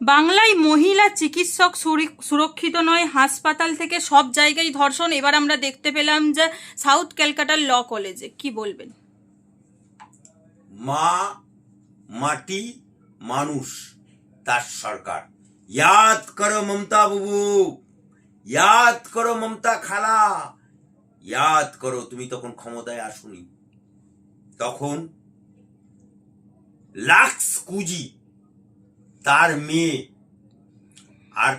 বাংলায় মহিলা চিকিৎসক সুরক্ষিত নয়, হাসপাতাল থেকে সব জায়গায় ধর্ষণ। এবার আমরা দেখতে পেলাম যে সাউথ ক্যালকাটার ল কলেজে, কি বলবেন? মা, মাটি, মানুষ, তার সরকার। ইয়াদ করো মমতা বাবু, ইয়াদ করো মমতা খালা, ইয়াদ করো, তুমি তখন ক্ষমতায় আসুনি। তখন লাক্স কুজি মেয়ে। আর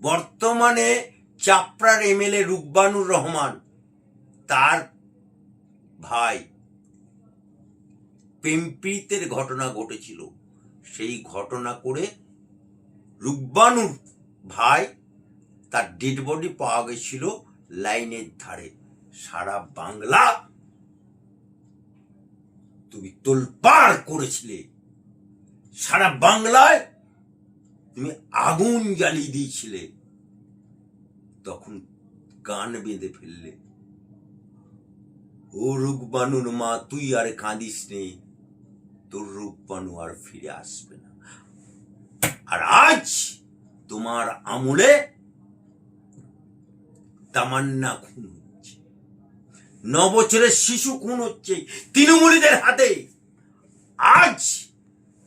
বর্তমানে চাপড়ার এমএলএ রুকবানুর রহমান, তার ভাই। পেম্পিতের ঘটনা ঘটেছিল। সেই ঘটনা করে রুকবানুর ভাই তার ডেড বডি পাওয়া গেছিল লাইনের ধারে। সারা বাংলা তুমি তোলপাড় করেছিলে। সারা বাংলায় তুমি আগুন জ্বালিয়ে দিয়েছিলে। তখন গান বেঁধে ফেললে। ও রূপবানুর মা, তুই আর কাঁদিস নে। তোর রূপবানু আর ফিরে আসবে না। আর আজ তোমার আমলে তামান্না খুন হচ্ছে। ন বছরের শিশু খুন হচ্ছে তৃণমূলীদের হাতে। আজ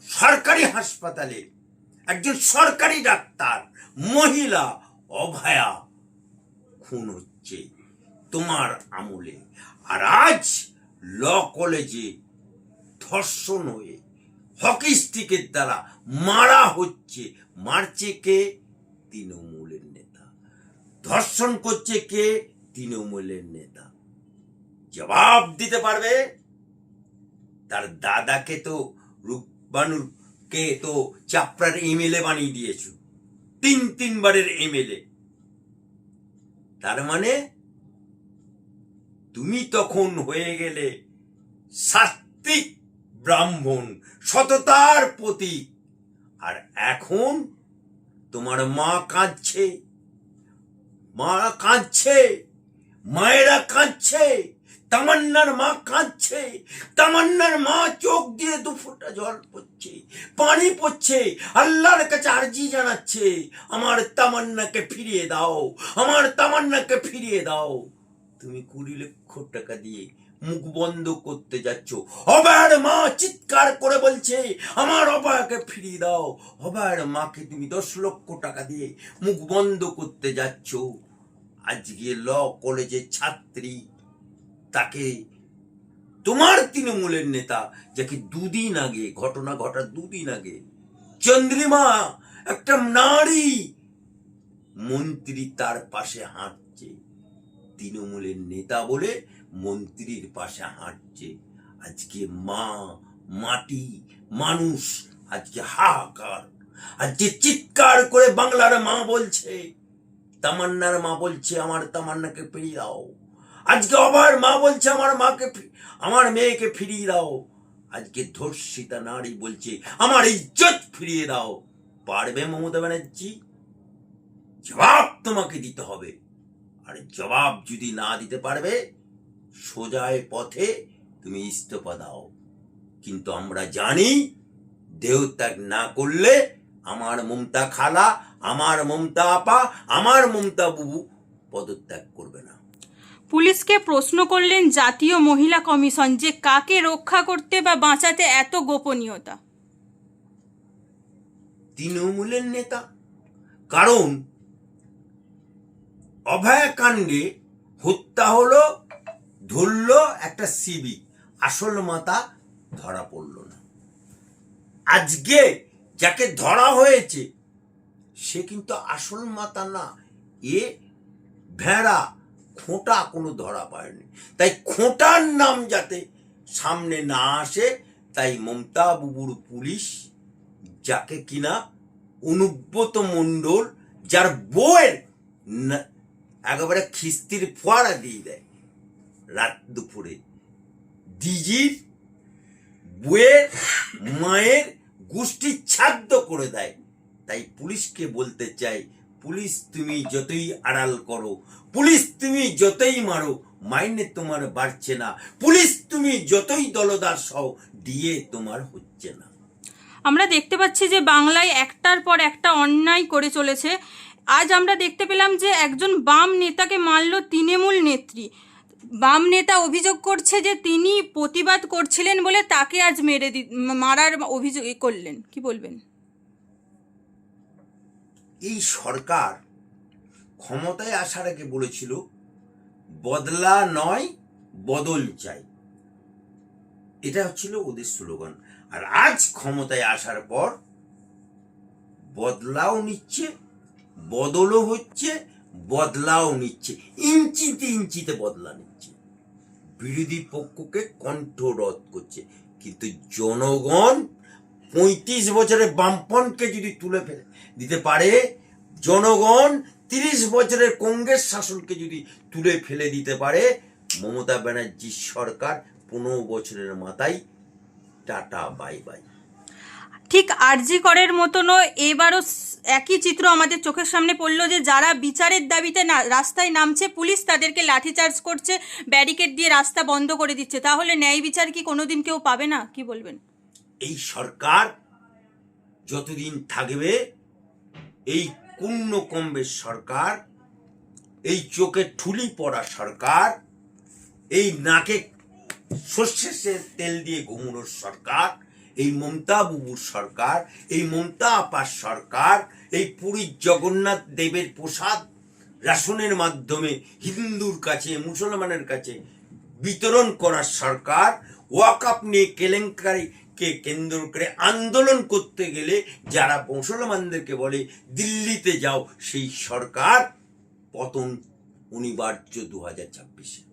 সরকারি হাসপাতালে একজন সরকারি ডাক্তার, মহিলা অভয়া খুন হচ্ছে তোমার আমলে। আর আজ ল কলেজে ধর্ষণ হয়ে হকি স্টিকের দ্বারা মারা হচ্ছে মারছে কে? তৃণমূলের নেতা। ধর্ষণ করছে কে? তৃণমূলের নেতা। জবাব দিতে পারবে? তার দাদাকে তো রূপবানুর কে তো চাপড়ার এমএলএ বানিয়ে দিয়েছ? তিন, তিনবারের এমএলএ তার মানে তুমি তখন হয়ে গেলে সাত্বিক ব্রাহ্মণ, সততার প্রতীক। আর এখন তোমার মা কাঁদছে মা কাঁদছে, মায়েরা কাঁদছে। তামান্নার মা কাঁদছে, তামান্নার মা চোখ দিয়ে দু ফোঁটা জল পড়ছে, পানি পড়ছে, আল্লাহর কাছে আর্জি জানাচ্ছে, আমার তামান্নাকে ফিরিয়ে দাও, আমার তামান্নাকে ফিরিয়ে দাও। তুমি কুড়ি লক্ষ টাকা দিয়ে মুখ বন্ধ করতে যাচ্ছ। অবায়ের মা চিৎকার করে বলছে, আমার অবায়কে ফিরিয়ে দাও। অবায়ের মাকে তুমি দশ লক্ষ টাকা দিয়ে মুখ বন্ধ করতে যাচ্ছ। আজকে ল কলেজের ছাত্রী তাকে তোমার তৃণমূলের নেতা যাকে দুদিন আগে, ঘটনা ঘটার দুদিন আগে চন্দ্রিমা, একটা নারী মন্ত্রী তার পাশে হাঁটছে। তৃণমূলের নেতা বলে মন্ত্রীর পাশে হাঁটছে। আজকে মা, মাটি, মানুষ, আজকে হাহাকার। আজকে চিৎকার করে বাংলার মা বলছে, তামান্নার মা বলছে, আমার তামান্নাকে ফিরিয়ে দাও। আজকে আবার মা বলছে, আমার মাকে আমার মেয়েকে ফিরিয়ে দাও। আজকে ধর্ষিতা নারী বলছে, আমার ইজ্জত ফিরিয়ে দাও। পারবে মমতা ব্যানার্জি? জবাব তোমাকে দিতে হবে। আর জবাব যদি না দিতে পারবে, সোজায় পথে তুমি ইস্তফা দাও। কিন্তু আমরা জানি, দেহত্যাগ না করলে আমার মমতা খালা, আমার মমতা আপা, আমার মমতা বুবু পদত্যাগ করবে না। পুলিশকে প্রশ্ন করলেন জাতীয় মহিলা কমিশন যে কাকে রক্ষা করতে বা বাঁচাতে এত গোপনীয়তা। তৃণমূলের নেতা। কারণ অভয়াকাণ্ডে হত্যা হলো, ধরলো একটা সিবি আসল মাতা ধরা পড়ল না। আজকে যাকে ধরা হয়েছে, সে কিন্তু আসল মাতা না, এ ভেড়া। খোঁটা কোনো ধরা পায়নি তাই খোঁটার নাম যাতে সামনে না আসে, তাই মমতা বুবুর পুলিশ যাকে কিনা অনুব্রত মণ্ডল, যার বউয়ের একেবারে খিস্তির ফোয়ারা দিয়ে দেয় রাত দুপুরে। ডিজির বউয়ের, মায়ের গোষ্ঠী ছাদ্য করে দেয়। তাই পুলিশকে বলতে চাই পুলিশ তুমি যতই আড়াল করো, পুলিশ তুমি যতই মারো মাইনে তোমার বাড়ছে না। পুলিশ তুমি যতই দলদার সহ দিয়ে তোমার হচ্ছে না। আমরা দেখতে পাচ্ছি যে বাংলায় একটার পর একটা অন্যায় করে চলেছে। আজ আমরা দেখতে পেলাম যে একজন বাম নেতাকে মারল তৃণমূল নেত্রী। বাম নেতা অভিযোগ করছে যে তিনি প্রতিবাদ করছিলেন বলে তাকে আজ মেরে দি মারার অভিযোগ করলেন। কি বলবেন? এই সরকার ক্ষমতায় আসার আগে বলেছিল, বদলা নয়, বদল চাই। এটা হচ্ছিল ওদের স্লোগান। আর আজ ক্ষমতায় আসার পর বদলাও নিচ্ছে, বদলও হচ্ছে, বদলাও নিচ্ছে, ইঞ্চিতে ইঞ্চিতে বদলা নিচ্ছে। বিরোধী পক্ষকে কণ্ঠরোধ করছে। কিন্তু জনগণ পঁয়ত্রিশ বছরের বামপনকে যদি তুলে ফেলে, দিতে পারে জনগণ তিরিশ বছরের কংগ্রেস শাসনকে যদি তুলে ফেলে দিতে পারে, মমতা ব্যানার্জির সরকার পনেরো বছরের মাথায় টাটা, বাই বাই। ঠিক আরজি করের মতনও এবারও একই চিত্র আমাদের চোখের সামনে পড়ল যে যারা বিচারের দাবিতে রাস্তায় নামছে, পুলিশ তাদেরকে লাঠিচার্জ করছে, ব্যারিকেড দিয়ে রাস্তা বন্ধ করে দিচ্ছে। তাহলে ন্যায় বিচার কি কোনোদিন কেউ পাবে না? কি বলবেন? এই সরকার যতদিন থাকবে, এই কুণ্ণ কম্বের সরকার, এই চোখে ঠুলি পড়া সরকার, এই নাকে সর্ষের তেল দিয়ে ঘুমোনোর সরকার, এই মমতা বুবুর সরকার, এই মমতা আপার সরকার, এই পুরীর জগন্নাথ দেবের প্রসাদ রাশনের মাধ্যমে হিন্দুর কাছে, মুসলমানের কাছে বিতরণ করার সরকার ওয়াকআপ নিয়ে কেলেঙ্কারিকে কেন্দ্র করে আন্দোলন করতে গেলে যারা মুসলমানদেরকে বলে, দিল্লিতে যাও, সেই সরকার পতন অনিবার্য দু হাজার ছাব্বিশে।